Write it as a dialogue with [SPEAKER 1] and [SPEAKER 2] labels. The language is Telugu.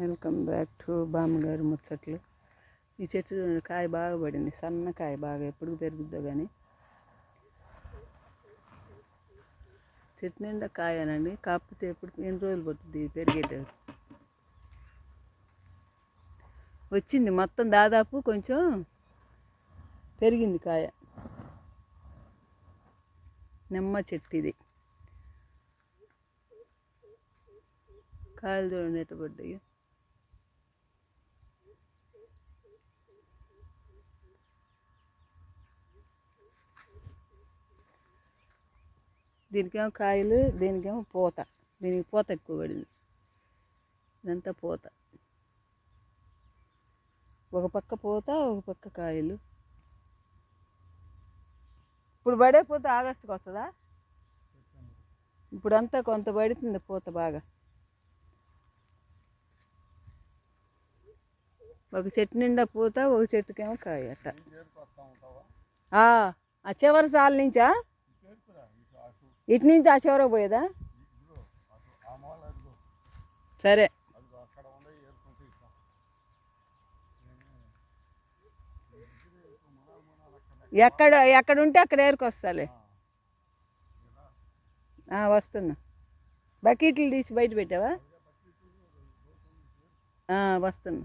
[SPEAKER 1] వెల్కమ్ బ్యాక్ టు బామ్మగారు ముచ్చట్లు. ఈ చెట్టు చూడండి, కాయ బాగా పడింది. సన్న కాయ బాగా ఎప్పుడు పెరుగుద్దో కానీ చెట్టు నిండా కాయనండి. కాకపోతే ఎప్పుడు ఎన్ని రోజులు పడుతుంది ఇది పెరిగేటప్పుడు వచ్చింది మొత్తం దాదాపు కొంచెం పెరిగింది కాయ. నిమ్మ చెట్టు ఇది. కాయలు చూడండి ఎట్టబడ్డాయి దీనికేమో కాయలు దీనికేమో పూత. దీనికి పూత ఎక్కువ పడింది. ఇదంతా పూత. ఒక పక్క పూత ఒక పక్క కాయలు. ఇప్పుడు పడే పూత ఆగస్టుకి వస్తుందా ఇప్పుడంతా కొంత పడుతుంది పూత బాగా. ఒక చెట్టు నిండా పూత ఒక చెట్టుకేమో కాయ అట్ట. ఆ చివరి సాల నుంచా? ఇటు నుంచి ఆ చివరకు పోయేదా? సరే. ఎక్కడ ఎక్కడ ఉంటే అక్కడ ఏరుకొస్తాలే వస్తున్నా. బకెట్లు తీసి బయట పెట్టావా? వస్తున్నా.